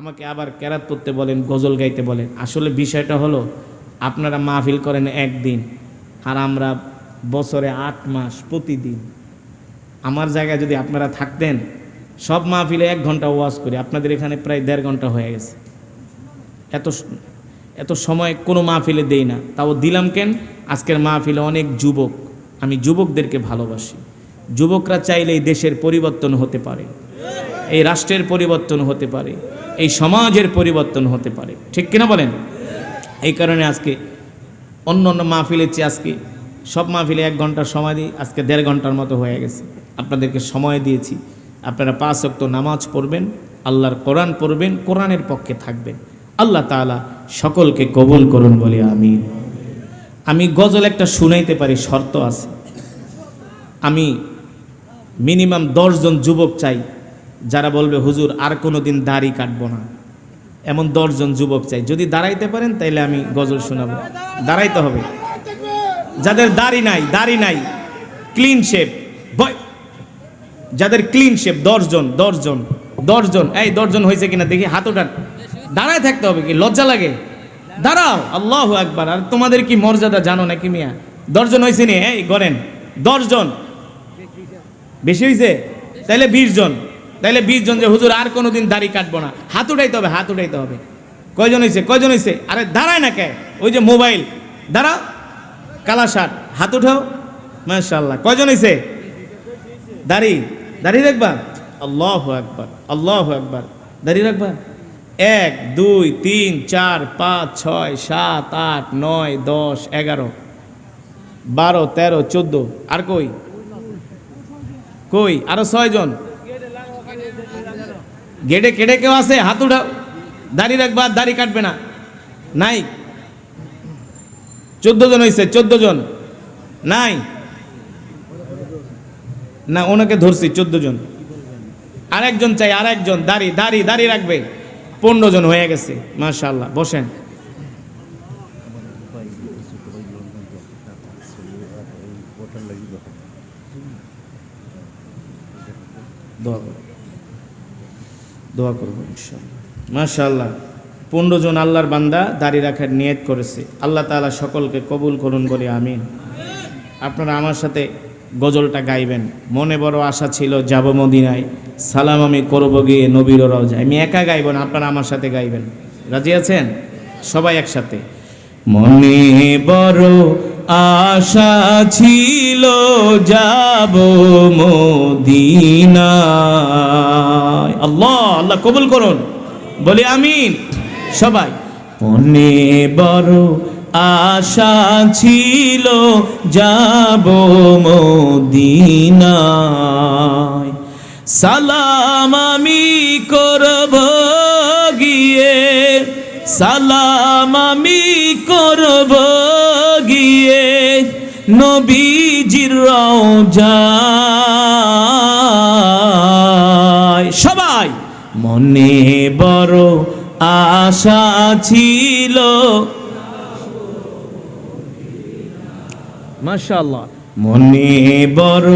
আমাকে আবার ক্যারাত পড়তে বলেন, গজল গাইতে বলেন। আসলে বিষয়টা হলো, আপনারা মাহফিল করেন একদিন আর আমরা বছরে আট মাস প্রতিদিন। আমার জায়গায় যদি আপনারা থাকতেন, সব মাহফিলে এক ঘণ্টা ওয়াজ করি, আপনাদের এখানে প্রায় দেড় ঘণ্টা হয়ে গেছে। এত এত সময় কোনো মাহফিলে দেই না। তাও দিলাম কেন? আজকের মাহফিলে অনেক যুবক, আমি যুবকদেরকে ভালোবাসি। যুবকরা চাইলে এই দেশের পরিবর্তন হতে পারে। এই রাষ্ট্রের পরিবর্তন হতে পারে, এই সমাজের পরিবর্তন হতে পারে। ঠিক কিনা বলেন? এই কারণে আজকে অন্য অন্য মাহফিলের চেয়ে আজকে, সব মাহফিলে এক ঘণ্টার সময় দিই আজকে দেড় ঘণ্টার মতো হয়ে গেছে। আপনাদেরকে সময় দিয়েছি। আপনারা পাঁচ অক্ত নামাজ পড়বেন, আল্লাহর কোরআন পড়বেন, কোরআনের পক্ষে থাকবেন। আল্লাহ তাআলা সকলকে কবুল করুন বলে আমি আমি গজল একটা শুনাইতে পারি, শর্ত আছে। আমি মিনিমাম দশজন যুবক চাই। যারা বলবে, হুজুর, আর কোনো দিন দাড়ি কাটবো না। এমন দশজন যুবক চাই। যদি দাঁড়াইতে পারেন, তাইলে আমি গজল শোনাবো। দাঁড়াইতে হবে। যাদের দাড়ি নাই দাড়ি নাই ক্লিন শেপ যাদের ক্লিন শেপ দশজন দশজন দশজন। এই, দশজন হয়েছে কিনা দেখি, হাত ওঠান। দাঁড়ায় থাকতে হবে কি? লজ্জা লাগে? দাঁড়াও, আল্লাহ একবার আর তোমাদের কি মর্যাদা জানো নাকি মিয়া? দশজন হয়েছে নি? এই, গড়েন। দশজন। বেশি হয়েছে? তাইলে বিশ জন। তাইলে বিশ জন যে, হুজুর, আর কোনোদিন দাড়ি কাটবো না। হাত উঠাইতে হবে, হাত উঠাইতে হবে। কয়জন হয়েছে কয়জন হয়েছে আরে দাঁড়ায় না কে? ওই যে মোবাইল। দাঁড়াও কালা শার্ট। হাত উঠাও। মাশাল্লাহ কয়জন হয়েছে দাড়ি। দাড়ি রাখবা? আল্লাহ একবার আল্লাহ একবার দাড়ি রাখবা? এক, দুই, তিন, চার, পাঁচ, ছয়, সাত, আট, নয়, দশ, এগারো। বারো, তেরো, চোদ্দ। আর কই? কই? আরও ছয়জন। গেটে কেটে কেউ আছে, হাত উঠাও। দাড়ি রাখবা, দাড়ি কাটবে না। নাই। চোদ্দ জন হয়েছে চোদ্দ জন। নাই। না, ওনাকে ধরছি, চোদ্দ জন। আরেকজন চাই, আরেকজন। দাড়ি দাড়ি দাড়ি রাখবে। পনেরো জন হয়ে গেছে মাশাল্লাহ বসেন। দোয়া করব ইনশাল্লাহ মাশাল্লাহ পনেরো জন আল্লাহর বান্দা দাড়ি রাখার নিয়ত করেছে। আল্লাহ তাআলা সকলকে কবুল করুন বলে আমি আপনারা আমার সাথে গজলটা গাইবেন। মনে বড় আশা ছিল যাব মদিনায়। সালাম আমি করব গিয়ে নবীর রওজায়। আমি একা গাইব না, আপনারা আমার সাথে গাইবেন। রাজি আছেন? সবাই একসাথে। মনে বড় আশা ছিল যাব মদিনায়। আল্লাহ আল্লাহ কবুল করুন। বলি আমিন। সবাই। মনে বড় আশা ছিল যাব মদিনায়। সালাম আমি করব গিয়ে। সালাম আমি গিয়ে নবীজির রওজায় সবাই মনে বড় আশা ছিল। মাশাআল্লাহ। মনে বড়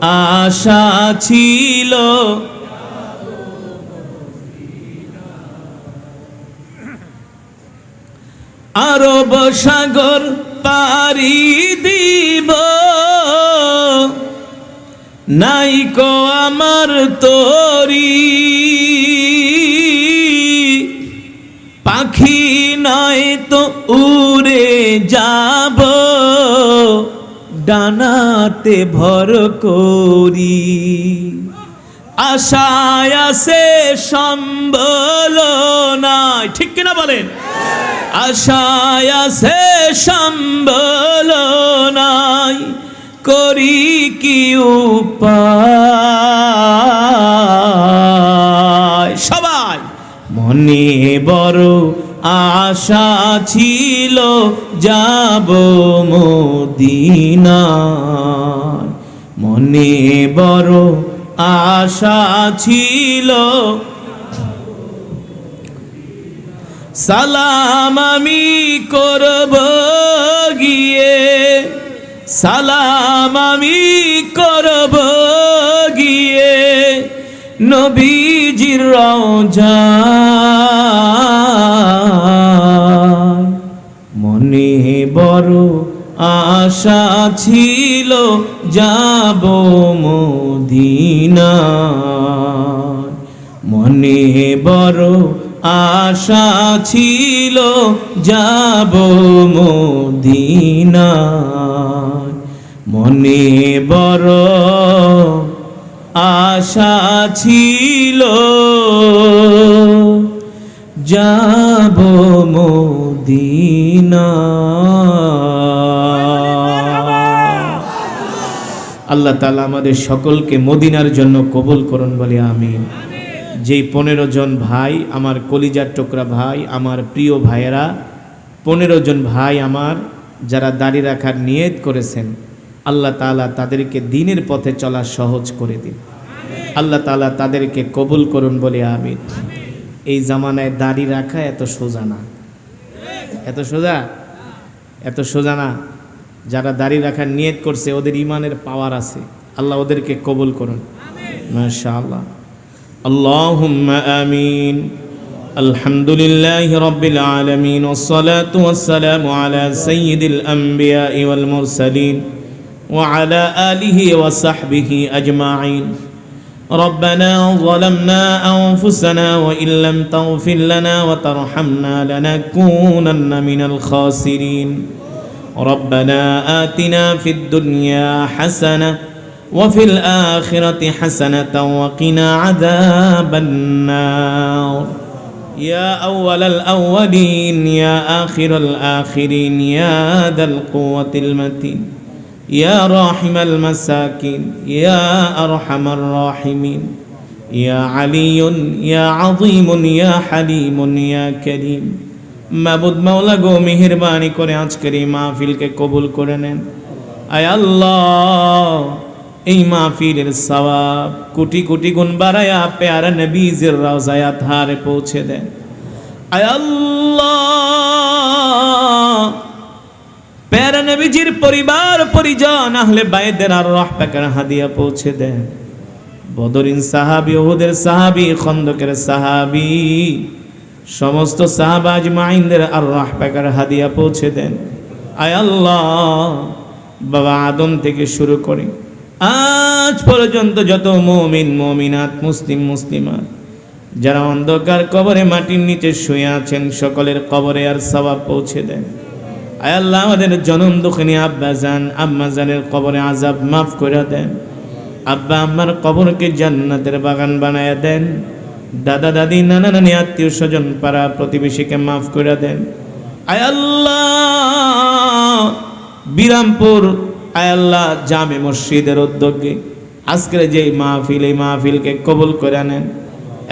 আশা ছিল। আরব সাগর পারি দিব। নাইকো আমার তরি। পাখি নয় তো উড়ে যাব। ডানাতে ভর করি। আশায় আছে সম্বল নাই। ঠিক কিনা বলেন? আশায় আছে সম্বল নাই, করি কি উপায়? সবাই। মনে বড় আশা ছিল, যাব মদিনায়। মনে বড় আশা ছিল সালাম আমি করব গিয়ে। সালাম আমি করব গিয়ে। নবীজির রওজা। মনে বড় আশা ছিল, যাব মদিনা মনে বড় আশা ছিল যাব মদিনা মনে বড় আশা ছিল যাব মদিনা আল্লাহ তাআলা আমাদের সকলকে মদিনার জন্য কবুল করুন বলে আমিন। যেই পনেরো জন ভাই, আমার কলিজার টুকরা ভাই, আমার প্রিয় ভাইয়েরা, পনেরো জন ভাই আমার যারা দাড়ি রাখার নিয়ত করেছেন, আল্লাহ তাআলা তাদেরকে দিনের পথে চলা সহজ করে দিন। আল্লাহ তাআলা তাদেরকে কবুল করুন বলে আমি এই জামানায় দাড়ি রাখা এত সোজা না। এত সোজা? এত সোজা না। যারা দাড়ি রাখার নিয়ত করছে, ওদের ইমানের পাওয়ার আছে। আল্লাহ ওদেরকে কবুল করুন। মাশাআল্লাহ। اللهم آمين. الحمد لله رب العالمين والصلاة والسلام على سيد الأنبياء والمرسلين وعلى آله وصحبه أجمعين. ربنا ظلمنا أنفسنا وإن لم تغفر لنا وترحمنا لنكونن من الخاسرين. ربنا آتنا في الدنيا حسنة وفي الآخرة حسنة وقنا عذاب النار يا أول الأولين يا آخر الآخرين يا ذا القوة المتين يا راحم المساكين يا أرحم الراحمين يا علي يا عظيم يا حليم يا كريم মাবুদ মাওলা গো মেহেরবানি করে আজকের এই মাহফিলকে কবুল করে নেন আয় আল্লাহ এই মাহফিলের সওয়াব কোটি কোটি গুণ বাড়ায়া পেয়ারা নবীজের রওজায়া ধারে পৌঁছে দেন। আয় আল্লাহ! পেয়ারা নবীজির পরিবার, পরিজন, আহলে বাইদের আর রহ পাকের হাদিয়া পৌঁছে দেন। বদরিন সাহাবি ওহুদের সাহাবি, খন্দকের সাহাবি, সমস্ত সাহাবাজ মাইনদের আর রাহ পাকের হাদিয়া পৌঁছে দেন। আয় আল্লাহ! বাবা আদম থেকে শুরু করে আজ পর্যন্ত যত মমিন, মমিনাত, মুসলিম, মুসলিমাত, যারা অন্ধকার কবরে মাটির নিচে শুয়ে আছেন, সকলের কবরে আর সবাব পৌঁছে দেন। আল্লাহ, আমাদের জনম দুঃখিনী আব্বা জান আম্মা জানের কবরে আজাব মাফ করে দেন। আব্বা আম্মার কবরকে জান্নাতের বাগান বানায় দেন। দাদা, দাদি, নানা, নানি, আত্মীয় স্বজন পাড়া প্রতিবেশীকে মাফ করে দেন। আয় আল্লাহ, বিরামপুর আল্লাহ, জামে মসজিদের উদ্যোগে আজকের যে মাহফিল, এই মাহফিলকে কবুল করে নেন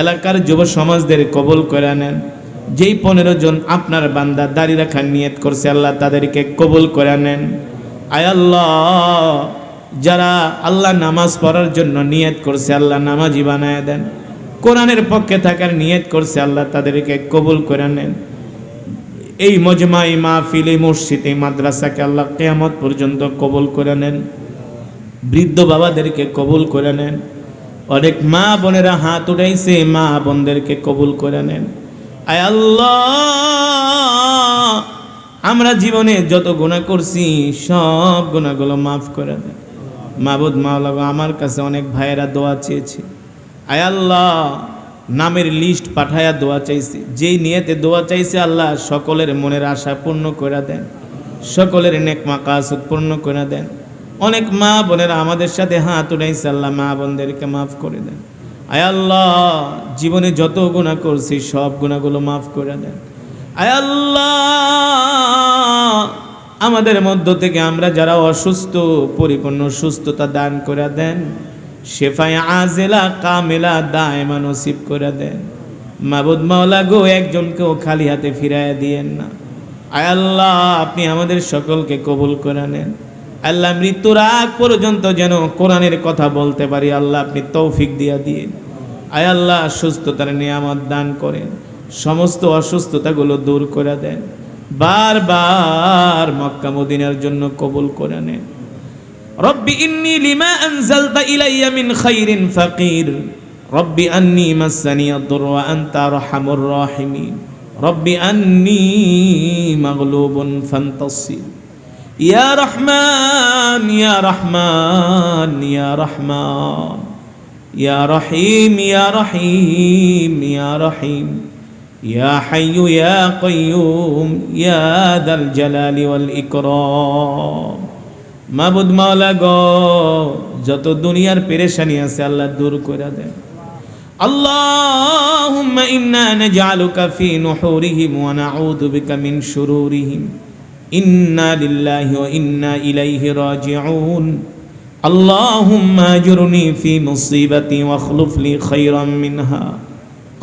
এলাকার যুব সমাজদের কবুল করে নেন যেই পনেরো জন আপনার বান্দা দাড়ি রাখার নিয়ত করছে, আল্লাহ তাদেরকে কবুল করে নেন আল্লাহ, যারা আল্লাহ নামাজ পড়ার জন্য নিয়ত করছে, আল্লাহ নামাজি বানায় দেন। কোরআনের পক্ষে থাকার নিয়ত করছে, আল্লাহ তাদেরকে কবুল করে নেন এই মজমাই মাহফিল, এই মসজিদ মাদ্রাসাকে আল্লাহ কেয়ামত পর্যন্ত কবুল করে নেন। বৃদ্ধ বাবাদেরকে কবুল করে নেন। অনেক মা বোনেরা হাত উঠাইছে, মা বোনদেরকে কবুল করে নেন। আয় আল্লাহ, আমরা জীবনে যত গুণা করছি, সব গুণাগুলো মাফ করে দেন। মাবুদ মাওলা আমার কাছে অনেক ভাইয়েরা দোয়া চেয়েছে। আয় আল্লাহ নামের লিস্ট পাঠায়া দোয়া চাইছে। যেই নিয়েতে দোয়া চাইছে আল্লাহ সকলের মনের আশা পূর্ণ করে দেন। সকলের নেক মাকাস পূর্ণ করে দেন। অনেক মা বোনেরা আমাদের সাথে হাত উঠাইছে, আল্লাহ মা বোনদেরকে মাফ করে দেন। আয় আল্লাহ, জীবনে যত গুণা করছি, সব গুণাগুলো মাফ করে দেন। আয় আল্লাহ, আমাদের মধ্য থেকে আমরা যারা অসুস্থ, পরিপূর্ণ সুস্থতা দান করে দেন। শেফায় আজেলা কামেলা দায়মা নসিব করে দেন। মাবুদ মাওলা গো, একজনকেও খালি হাতে ফিরাইয়া দিয়েন না। আয় আল্লাহ, আপনি আমাদের সকলকে কবুল করে নেন। আল্লাহ, মৃত্যুর আগ পর্যন্ত যেন কোরআনের কথা বলতে পারি। আল্লাহ, আপনি তৌফিক দিয়া দিয়ে আয় আল্লাহ, সুস্থতার নিয়ামত দান করেন। সমস্ত অসুস্থতাগুলো দূর করে দেন। বারবার মক্কা মদিনার জন্য কবুল করে নেন। রব্বি ইন্নি লিমা আনজালতা ইলাইয়া মিন খাইরিন ফাকির রব্বি আন্নি মাসানি আদ-দুর ওয়া আনতা আরহামুর রাহিমিন রব্বি আন্নি মাগলুবুন ফান্তাসির ইয়া রহমান ইয়া রহমান ইয়া রহমান ইয়া রহিম ইয়া রহিম ইয়া রহিম ইয়া হাইয়ু ইয়া কাইয়ুম ইয়া দাল জালালি ওয়াল ইকরাম মাবুদ মাওলা গ, যত দুনিয়ার পেরেশানি আছে আল্লাহ দূর করে দেন আল্লাহুম্মা ইন্না নাজআলুকা ফি নুহুরিহিম ওয়া নাউযু বিকা মিন শুরুরিহিম। ইন্না লিল্লাহি ওয়া ইন্না ইলাইহি রাজিউন। আল্লাহুম্মা আজুরনি ফি মুসিবাতি ওয়া খলুফ লি খাইরাম মিনহা।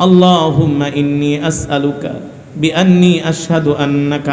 আল্লাহুম্মা ইন্নী আসআলুকা বিআন্নী আশহাদু আন্নাকা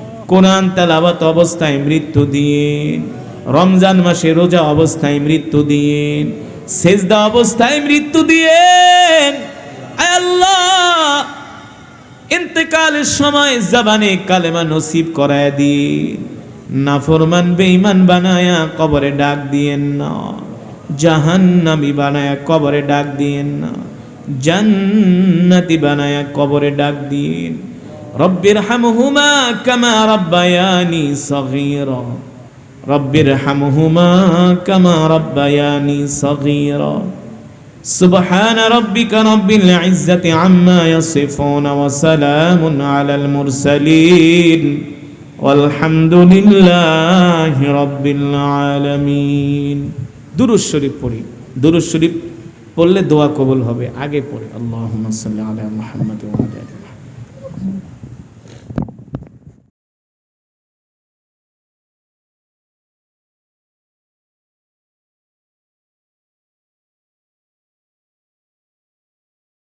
কোরআন তেলাওয়াত অবস্থায় মৃত্যু দিন রমজান মাসে রোজা অবস্থায় মৃত্যু দিন সেজদা অবস্থায় মৃত্যু দিয়েন আল্লাহ ইন্তেকালের সময় জবানে কালেমা নসিব করায় দিন। নাফরমান বেঈমান বানায়া কবরে ডাক দিয়েন না। জাহান্নামি বানায়া কবরে ডাক দিয়েন না। জান্নাতি বানায়া কবরে ডাক দিন রব্বির হামহুমা কামা রব্বায়ানি সগীরা রব্বির হামহুমা কামা রব্বায়ানি সগীরা سبحان ربك رب العزة عما يصفون وسلام على المرسلين والحمد لله رب العالمين দুরুদ শরীফ পড়ি দুরুদ শরীফ পড়লে দোয়া কবুল হবে আগে পড়ে আল্লাহুম্মা সাল্লি আলা মুহাম্মাদ ওয়া আলা আলি মুহাম্মাদ